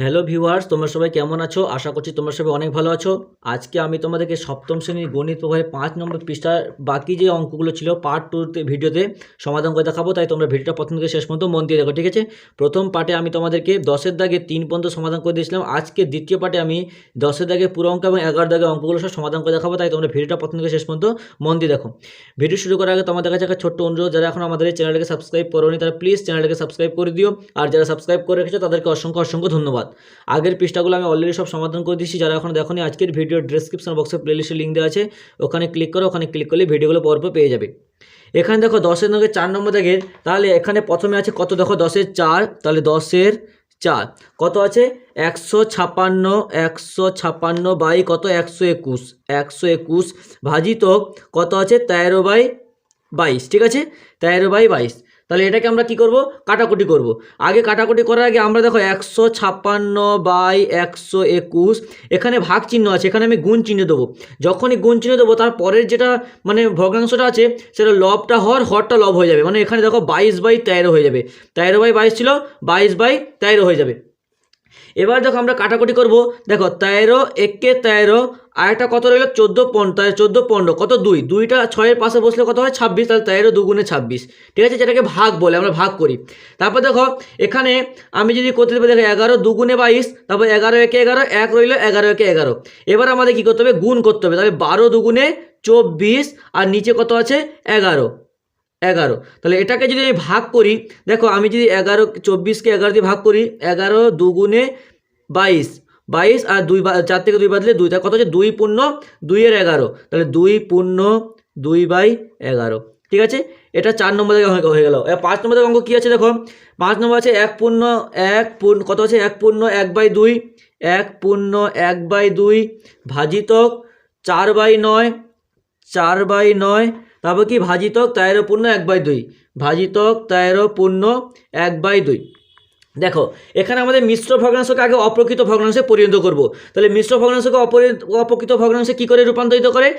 Hello viewers, তোমরা সবাই কেমন আছো? আশা করছি তোমরা সবাই অনেক ভালো আছো। আজকে আমি তোমাদেরকে সপ্তম শ্রেণির গণিত প্রভাবে পাঁচ নম্বর পৃষ্ঠার বাকি যে অঙ্কগুলো ছিল পার্ট টুতে ভিডিওতে সমাধান করে দেখাবো, তাই তোমরা ভিডিওটা প্রথম থেকে শেষ পর্যন্ত মন দিয়ে দেখো, ঠিক আছে? প্রথম পার্টে আমি তোমাদেরকে দশের দাগে তিন পর্যন্ত সমাধান করে দিয়েছিলাম। আজকে দ্বিতীয় পার্টে আমি দশের দাগে পুরো অঙ্ক এবং এগারো দাগে অঙ্কগুলো সব সমাধান করে দেখাবো, তাই তোমরা ভিডিওটা প্রথম থেকে শেষ পর্যন্ত মন দিয়ে দেখো। ভিডিও শুরু করার আগে তোমাদের কাছে একটা ছোট্ট অনুরোধ, যারা এখন আমাদের এই চ্যানেলটাকে সাবস্ক্রাইব করোনি, তারা প্লিজ চ্যানেলটাকে সাবস্ক্রাইব করে দিও। আর যারা সাবস্ক্রাইব করে রেখেছো, তাদেরকে অসংখ্য অসংখ্য ধন্যবাদ। আগের পৃষ্ঠাগুলো আমি অলরেডি সব সমাধান করে দিচ্ছি যারা এখন দেখোনি, আজকের ভিডিওর ডেসক্রিপশন বক্সে প্লেলিস্টের লিঙ্ক দেওয়া আছে, ওখানে ক্লিক করো, ওখানে ক্লিক করলে ভিডিওগুলো পরপর পেয়ে যাবে। এখানে দেখো দশের নগে চার নম্বর দাগের তাহলে এখানে প্রথমে আছে কত দেখো? দশের চার, তাহলে দশের চার। কত আছে? একশো ছাপান্ন একশো ছাপান্ন বাই কত? একশো একুশ। একশো একুশ ভাজিত কত আছে? তেরো বাই বাইশ, ঠিক আছে? তেরো বাই বাইশ। তাহলে এটাকে আমরা কি করব? কাটাকুটি করব। আগে কাটাকুটি করার আগে আমরা দেখো একশো ছাপ্পান্ন বাই একশো একুশ, এখানে ভাগ চিহ্ন আছে, এখানে আমি গুণ চিহ্ন দেবো। যখনই গুণ চিহ্ন দেবো, তার পরের যেটা মানে ভগ্নাংশটা আছে, সেটা লবটা হর হরটা লব হয়ে যাবে। মানে এখানে দেখো বাইশ বাই তেরো হয়ে যাবে। তেরো বাই বাইশ ছিল বাইশ বাই তেরো হয়ে যাবে। এবার দেখো আমরা কাটাকুটি করব। দেখো, তেরো, একে তেরো আর একটা কত রইল? চোদ্দ পনেরো চোদ্দ পনেরো, কত দুই? দুইটা ছয়ের পাশে বসলে কত হয়? ছাব্বিশ, তাহলে তেরো দুগুণে ছাব্বিশ। ঠিক আছে? যেটাকে ভাগ বলে, আমরা ভাগ করি। তারপর দেখো, এখানে আমি যদি করতে দেবো দেখো, এগারো দুগুণে বাইশ, তারপর এগারো একে এগারো, এক রইল এগারো একে এগারো। এবার আমাদের কী করতে হবে? গুণ করতে হবে। তাহলে বারো দুগুণে চব্বিশ, আর নিচে কত আছে? এগারো। এগারো। তাহলে এটাকে যদি আমি ভাগ করি, দেখো আমি যদি এগারো, চব্বিশকে এগারো দিয়ে ভাগ করি, এগারো দুগুণে বাইশ। বাইশ আর দুই চার থেকে দুই বাদলে দুই তার কত হচ্ছে? দুই পূর্ণ দুইয়ের এগারো। তাহলে দুই পূর্ণ দুই বাই এগারো। ঠিক আছে? এটা চার নম্বর থেকে হয়ে- গেল। পাঁচ নম্বর অঙ্ক কী আছে দেখো? পাঁচ নম্বর আছে এক পূর্ণ এক পূর্ণ, কত আছে এক পূর্ণ এক বাই দুই। এক পূর্ণ এক বাই দুই ভাজিতক চার বাই নয়, চার বাই নয় তারপর কি ভাজিতক তেরো পূর্ণ এক বাই দুই। ভাজিতক তেরো পূর্ণ এক বাই দুই। দেখো, এখানে আমাদের মিশ্র ভগ্নাংশকে আগে অপ্রকৃত ভগ্নাংশে পরিণত করব। তাহলে মিশ্র ভগ্নাংশকে অপরি- অপ্রকৃত ভগ্নাংশে কী করে রূপান্তরিত করে?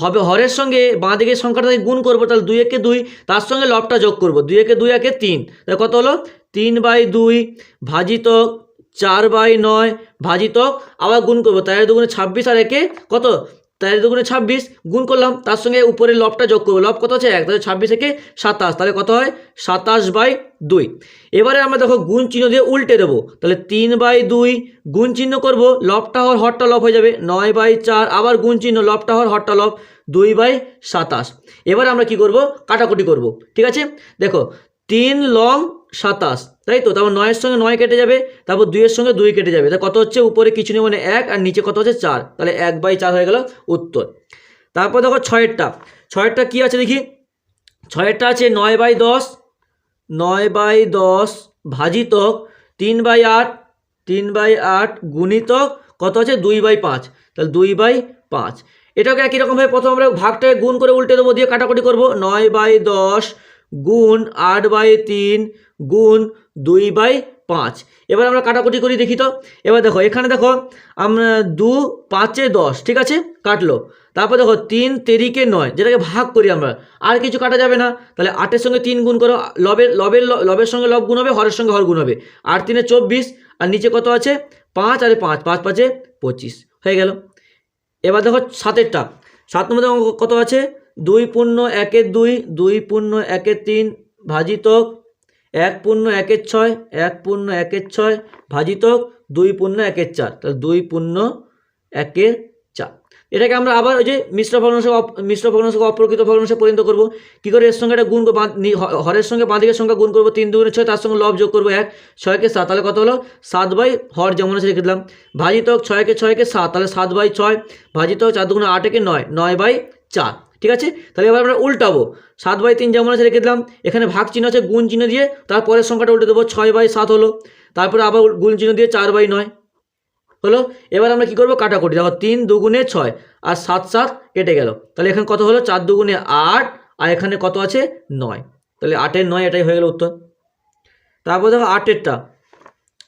হবে হরের সঙ্গে বাঁ দিকের সংখ্যাটাকে গুণ করব, তাহলে দুই একে দুই, তার সঙ্গে লবটা যোগ করব। দুই একে দুই, একে তিন। তাহলে কত হলো? তিন বাই দুই ভাজিতক চার বাই নয় ভাজিতক আবার গুণ করব। তেরো দুগুণে ছাব্বিশ আর একে কত? তেরো দুগুণে ছাব্বিশ, গুণ করলাম, তার সঙ্গে উপরে লবটা যোগ করব। লব কত আছে? এক। তাহলে ছাব্বিশ থেকে সাতাশ। তাহলে কত হয়? সাতাশ বাই দুই। এবারে আমরা দেখো গুণ চিহ্ন দিয়ে উল্টে দেবো। তাহলে তিন বাই দুই, গুণ চিহ্ন করব। লবটা হর হরটা লব হয়ে যাবে নয় বাই চার। আবার গুণ চিহ্ন, লবটা হর হরটা লব দুই বাই সাতাশ। এবারে আমরা কি করব? কাটাকুটি করব। ঠিক আছে? দেখো, তিন লং সাতাশ। তাই তো? তারপর নয়ের সঙ্গে নয় কেটে যাবে, তারপর দুইয়ের সঙ্গে দুই কেটে যাবে। তা কত হচ্ছে? উপরে কিছু নেই মানে এক, আর নিচে কত হচ্ছে? চার। তাহলে এক বাই চার হয়ে গেল উত্তর। তারপর দেখো ছয়েরটা। ছয়েরটা কি আছে দেখি? ছয়েরটা আছে নয় বাই দশ, নয় বাই দশ ভাজিতক তিন বাই আট, তিন বাই আট গুণিতক কত আছে? দুই বাই পাঁচ। তাহলে দুই বাই পাঁচ। এটাকে একই রকমভাবে প্রথম আমরা ভাগটাকে গুণ করে উল্টে দেবো, দিয়ে কাটাকুটি করব। নয় বাই দশ গুণ আট বাই তিন গুণ দুই বাই পাঁচ। এবার আমরা কাটাকুটি করি, দেখি তো। এবার দেখো, এখানে দেখো, আমরা দু পাঁচে দশ, ঠিক আছে? কাটলো। তারপর দেখো, তিন তেরিকে নয়, যেটাকে ভাগ করি আমরা। আর কিছু কাটা যাবে না। তাহলে আটের সঙ্গে তিন গুণ করো, লবের লবের লবের সঙ্গে লব গুণ হবে, হরের সঙ্গে হর গুণ হবে। আট তিনে চব্বিশ, আর নিচে কত আছে? পাঁচ আরে পাঁচ পাঁচ পাঁচে পঁচিশ, হয়ে গেল। এবার দেখো, সাতেরটা। সাত নম্বর অঙ্ক কত আছে? দুই পূর্ণ একের দুই দুই পূর্ণ একের তিন, ভাজিতক এক পূর্ণ একের ছয়, এক পূর্ণ একের ছয় ভাজিতক দুই পূর্ণ একের চার, তাহলে দুই পূর্ণ একের চার। এটাকে আমরা আবার ওই যে মিশ্র ভগ্নাংশকে অপ- মিশ্র ভগ্নাংশকে অপ্রকৃত ভগ্নাংশে পরিণত করব। কী করে? এর সঙ্গে একটা গুণ হরের সঙ্গে বাঁদিকের সংখ্যা গুণ করব, তিন দুগুণে ছয়, তার সঙ্গে লব যোগ করব এক, ছয়কে সাত, তাহলে কত হলো? সাত বাই হর যেমন আছে রেখে দিলাম। ভাজিতক ছয়কে ছয়কে সাত, তাহলে সাত বাই ছয় ভাজিতক চার দুগুণে আটেকে নয় নয় বাই চার। ঠিক আছে? তাহলে এবার আমরা উল্টাবো। সাত বাই তিন যেমন আছে, রেখে দিলাম। এখানে ভাগ চিহ্ন আছে, গুণ চিহ্ন দিয়ে তারপরের সংখ্যাটা উল্টে দেবো, ছয় বাই সাত হলো। তারপরে আবার গুণ চিহ্ন দিয়ে চার বাই নয় হলো। এবার আমরা কি করব? কাটাকুটি। দেখো, তিন দুগুণে ছয় আর সাত সাত কেটে গেল। তাহলে এখানে কত হলো? চার দুগুণে আট আর এখানে কত আছে? নয়। তাহলে আটের নয়, এটাই হয়ে গেল উত্তর। তারপর দেখো, আটেরটা।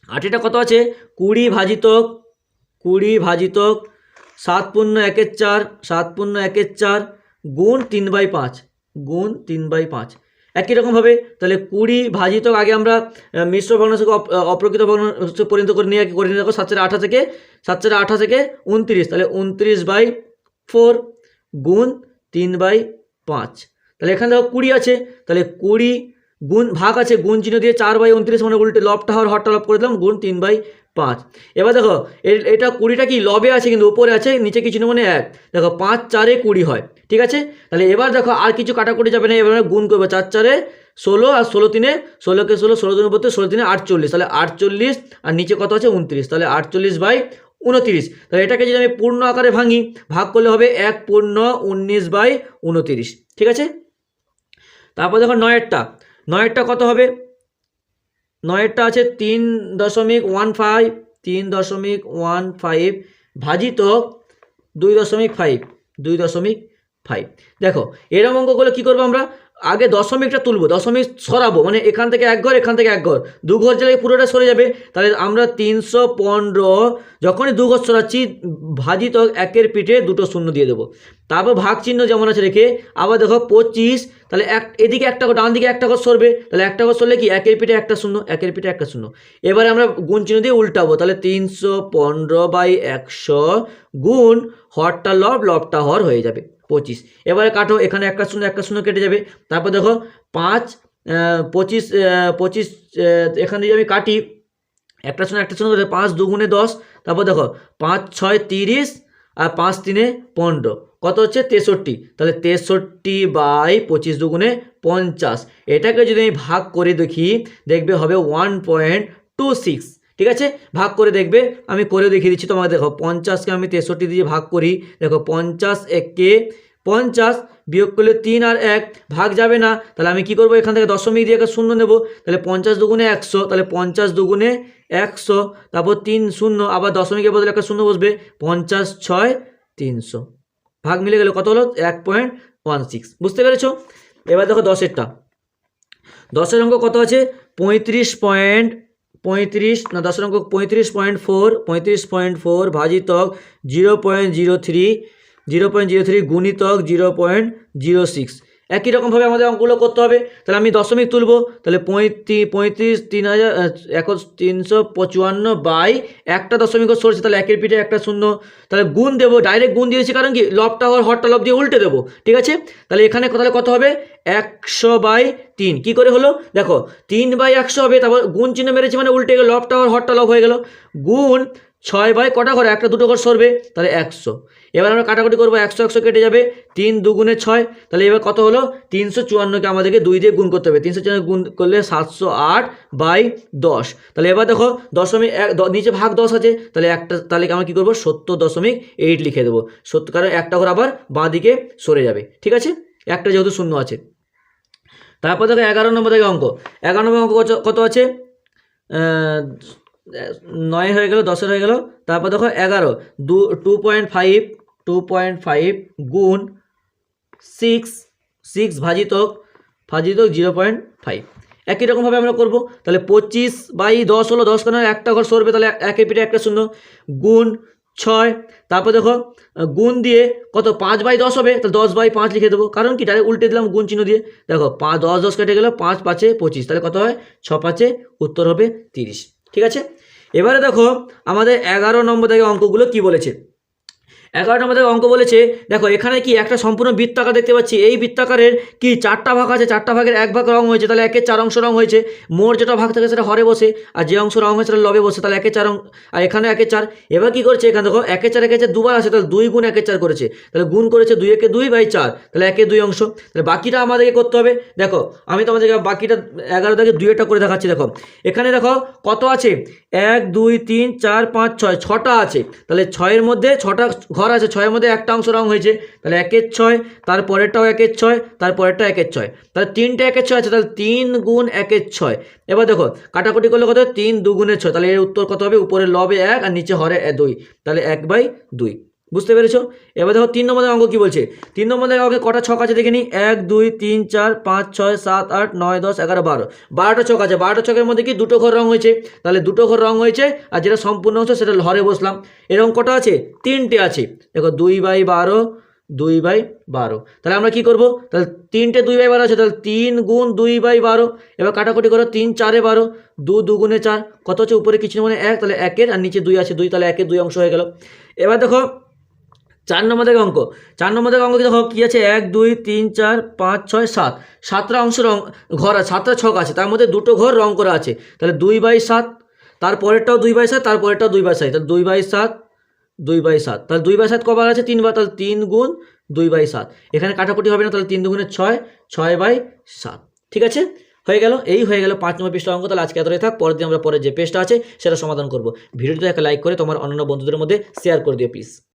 আটেরটা কত আছে? কুড়ি ভাজিতক কুড়ি ভাজিতক সাত পূর্ণ একের চার, সাত পূর্ণ একের চার গুণ তিন বাই পাঁচ, গুণ তিন বাই পাঁচ। একই রকমভাবে তাহলে কুড়ি ভাজিত আগে আমরা মিশ্র ভগ্নাংশকে অপ্রকৃত ভগ্নাংশ পরিণত করে নিয়ে করে নিয়ে দেখো সাত চারে আঠা থেকে সাত চারে আঠা থেকে উনত্রিশ, তাহলে উনত্রিশ বাই ফোর গুণ তিন বাই পাঁচ। তাহলে এখানে দেখো কুড়ি আছে, তাহলে কুড়ি গুণ ভাগ আছে, গুণ চিহ্ন দিয়ে চার বাই উনত্রিশ মানে উল্টে লবটা হওয়ার হরটা লব করে দিলাম, গুণ তিন বাই পাঁচ। এবার দেখো এটা কুড়িটা কি? লবে আছে কিন্তু, উপরে আছে, নিচে কিছু মানে এক। দেখো, পাঁচ চারে কুড়ি হয়, ঠিক আছে? তাহলে এবার দেখো, আর কিছু কাটাকুটি যাবে না, এবার গুণ করব চার চারে ষোলো আর ষোলো তিনে, ষোলোকে ষোলো ষোলো দিনের বলতে ষোলো তিনে আটচল্লিশ। তাহলে আটচল্লিশ আর নিচে কত আছে? উনত্রিশ। তাহলে আটচল্লিশ বাই উনত্রিশ। তাহলে এটাকে যদি আমি পূর্ণ আকারে ভাঙি, ভাগ করলে হবে এক পূর্ণ উনিশ বাই উনত্রিশ, ঠিক আছে? তারপর দেখো নয়েরটা। নয়েরটা কত হবে? নয়েরটা আছে তিন দশমিক ওয়ান ফাইভ, তিন দশমিক ওয়ান ফাইভ ভাজিত দুই দশমিক ফাইভ, দুই দশমিক ফাইভ। দেখো, এরম অঙ্কগুলো কী করব আমরা? আগে দশমিকটা তুলবো, দশমিক সরাবো মানে এখান থেকে এক ঘর, এখান থেকে এক ঘর। দু ঘর জেলায় পুরোটা সরে যাবে। তাহলে আমরা তিনশো পনেরো, যখনই দু ঘর সরাচ্ছি ভাজি ভাজিত একের পিঠে দুটো শূন্য দিয়ে দেবো। তারপর ভাগ চিহ্ন যেমন আছে রেখে, আবার দেখো পঁচিশ, তাহলে এক, এদিকে একটা ঘর ডান দিকে একটা ঘর সরবে। তাহলে একটা ঘর সরলে কি? একের পিঠে একটা শূন্য, একের পিঠে একটা শূন্য। এবারে আমরা গুণ চিহ্ন দিয়ে উল্টাবো, তাহলে তিনশো পনেরো বাই একশো গুণ হরটা লব, লবটা হর হয়ে যাবে। পঁচিশ। এবারে কাটো, এখানে একটা শূন্য একটা শূন্য কেটে যাবে। তারপর দেখো, পাঁচ পঁচিশ পঁচিশ এখান দিয়ে আমি কাটি। একটা শূন্য একটা শূন্য পাঁচ দুগুণে দশ। তারপর দেখো, পাঁচ, ছয়, তিরিশ আর পাঁচ, তিনে পনেরো। কত হচ্ছে? তেষট্টি। তাহলে তেষট্টি বাই পঁচিশ দুগুণে পঞ্চাশ। এটাকে যদি আমি ভাগ করে দেখি, দেখবে হবে ওয়ান পয়েন্ট টু সিক্স ঠিক আছে? ভাগ করে দেখবে, আমি করে দেখিয়ে দিচ্ছি তোমাকে, দেখো পঞ্চাশকে আমি তেষট্টি দিয়ে ভাগ করি, দেখো, পঞ্চাশ একে পঞ্চাশ বিয়োগ করলে তিন আর এক, ভাগ যাবে না, তাহলে আমি কি করব? এখান থেকে দশমিক দিয়ে একটা শূন্য নেব, তাহলে পঞ্চাশ দুগুণে একশো, তাহলে পঞ্চাশ দুগুণে একশো, তারপর তিন শূন্য, আবার দশমিকের বদলে একটা শূন্য বসবে, পঞ্চাশ ছয় তিনশো। ভাগ মিলে গেলে কত হলো? এক পয়েন্ট ওয়ান সিক্স। বুঝতে পেরেছ? এবার দেখো দশেরটা। দশের অঙ্ক কত আছে? পঁয়ত্রিশ পয়েন্ট পঁয়ত্রিশ, না দশ অঙ্ক, পঁয়ত্রিশ পয়েন্ট ফোর পঁয়ত্রিশ পয়েন্ট ফোর ভাজিতক zero point zero three zero point zero three গুণিতক জিরো পয়েন্ট জিরো সিক্স একই রকমভাবে আমাদের অঙ্কগুলো করতে হবে। তাহলে আমি দশমিক তুলবো। তাহলে পঁয়ত্রিশ পঁয়ত্রিশ, তিন হাজার তিনশো বাই একটা দশমিক সরছে। তাহলে একের পিঠে একটা শূন্য। তাহলে গুণ দেবো, ডাইরেক্ট গুণ দিয়েছি কারণ কি? লবটা হওয়ার হরটা লব দিয়ে উল্টে দেবো। ঠিক আছে? তাহলে এখানে তাহলে কত হবে? একশো বাই তিন। কী করে হলো? দেখো, তিন বাই একশো হবে, তারপর গুণ চিহ্ন মেরেছি মানে উল্টে গেল লবটা হওয়ার হরটা লব হয়ে গেল। গুণ ছয় বাই কটা ঘরে? একটা দুটো ঘর সরবে, তাহলে একশো। এবার আমরা কাটাকুটি করব, একশো একশো কেটে যাবে, তিন দুগুণে ছয়, তাহলে এবার কত হলো? তিনশো চুয়ান্নকে আমাদেরকে দুই দিয়ে গুণ করতে হবে। তিনশো চুয়ান্ন গুণ করলে সাতশো আট বাই দশ। তাহলে এবার দেখো, দশমিক এক নিচে ভাগ দশ আছে, তাহলে একটা, তাহলে আমরা কী করব? সত্তর দশমিক এইট লিখে দেবো। সত্য কারণ একটা ঘর আবার বাঁ দিকে সরে যাবে। ঠিক আছে? একটা যেহেতু শূন্য আছে। তারপর দেখো এগারো নম্বর থেকে অঙ্ক। এগারো নম্বর অঙ্ক কত- আছে? নয় হয়ে গেল, দশের হয়ে গেল, তারপর দেখো এগারো, দু two point five two point five গুণ সিক্স সিক্স ভাজিতক ভাজিতক জিরো পয়েন্ট ফাইভ একই রকমভাবে আমরা করব, তাহলে পঁচিশ বাই দশ হলো দশ কারণে একটা ঘর সরবে, তাহলে একের পিঠে একটা শূন্য, গুণ ছয়, তারপর দেখো গুণ দিয়ে কত, পাঁচ বাই দশ হবে, তাহলে দশ বাই পাঁচ লিখে দেবো, কারণ কি, ডাইরেক্ট উল্টে দিলাম গুণ চিহ্ন দিয়ে। দেখো, পাঁচ, দশ দশ কেটে গেলো, পাঁচ, পাঁচে পঁচিশ, তাহলে কত হয়, ছ পাঁচে উত্তর হবে তিরিশ। ঠিক আছে? এবারে দেখো আমাদের এগারো নম্বর থেকে অঙ্কগুলো কি বলেছে? এগারো নম্বর অঙ্ক বলেছে, দেখো এখানে কি একটা সম্পূর্ণ বৃত্তাকার দেখতে পাচ্ছি, এই বৃত্তাকারের কি চারটা ভাগ আছে? চারটা ভাগের এক ভাগ রং হয়েছে, তাহলে একের চার অংশ রং হয়েছে। মোট যেটা ভাগ থাকে সেটা হরে বসে, আর যে অংশ রং হয়েছে সেটা লবে বসে, তাহলে একের চার অং- আর এখানে একের চার। এবার কি করছে এখানে? দেখো, একের চার একের চার দুবার আছে তাহলে দুই গুণ একের চার করেছে। তাহলে গুণ করেছে দুই একে দুই বাই চার, তাহলে একে দুই অংশ। তাহলে বাকিটা আমাদেরকে করতে হবে। দেখো, আমি তোমাদেরকে বাকিটা এগারো থেকে দুই একটা করে দেখাচ্ছি, দেখো। এখানে দেখো, কত আছে? এক, দুই, তিন, চার, পাঁচ, ছয়, ছটা আছে। তাহলে ছয়ের মধ্যে ছটা ঘর আছে, ছয়ের মধ্যে একটা অংশ রং হয়েছে, তাহলে একের ছয়, তার পরেরটাও একের ছয়, তার তারপরেরটা একের ছয়, তাহলে তিনটা একের ছয় আছে, তাহলে তিন গুণ একের ছয়। এবার দেখো, কাটাকুটি করলে কত তিন দুগুণের ছয়, তাহলে এর উত্তর কত হবে? উপরে লবে এক আর নিচে হরে দুই, তাহলে এক বাই দুই। বুঝতে পেরেছ? এবার দেখো তিন নম্বরের অঙ্ক কি বলছে? তিন নম্বরের অঙ্কে কটা ছক আছে দেখে নিই এক, দুই, তিন, চার, পাঁচ, ছয়, সাত, আট, নয়, দশ, এগারো, বারো। বারোটা ছক আছে। বারোটা ছকের মধ্যে কি দুটো ঘর রং হয়েছে? তাহলে দুটো ঘর রং হয়েছে আর যেটা সম্পূর্ণ অংশ সেটা হরে বসলাম। এরকম কটা আছে? তিনটে আছে। দেখো দুই বাই বারো, দুই বাই বারো। তাহলে আমরা কি করব? তাহলে তিনটে দুই বাই বারো আছে। তাহলে তিন গুণ দুই বাই বারো। এবার কাটাকুটি করো। তিন, চারে বারো। দু দুগুণে চার। কত হচ্ছে? উপরে কিছু মানে এক। তাহলে একের। আর নিচে দুই আছে। দুই, তাহলে একের দুই অংশ হয়ে গেল। এবার দেখো চার নম্বর থেকে অঙ্ক। চার নম্বর থেকে অঙ্ক দেখো? কী আছে? এক, দুই, তিন, চার, পাঁচ, ছয়, সাত। সাতটা অংশ রং, ঘর আছে, সাতটা ছক আছে, তার মধ্যে দুটো ঘর রং করা আছে। তাহলে দুই বাই সাত তারপরেরটাও দুই বাই সাত তারপরেরটাও দুই বাই সাত। তাহলে দুই বাই সাত, দুই বাই সাত। তাহলে দুই বাই সাত কবার আছে? তিন তিনবার তাহলে তিন গুণ দুই বাই সাত। এখানে কাটাকুটি হবে না, তাহলে তিন দুগুণে ছয় ছয় বাই সাত। ঠিক আছে? হয়ে গেল, এই হয়ে গেল পাঁচ নম্বর পৃষ্ঠা অঙ্ক। তাহলে আজকে এতটাই থাক, পরের দিন আমরা পরে যে পেজটা আছে, সেটা সমাধান করব। ভিডিওটা একটা লাইক করে তোমার অন্যান্য বন্ধুদের মধ্যে শেয়ার করে দিও প্লিজ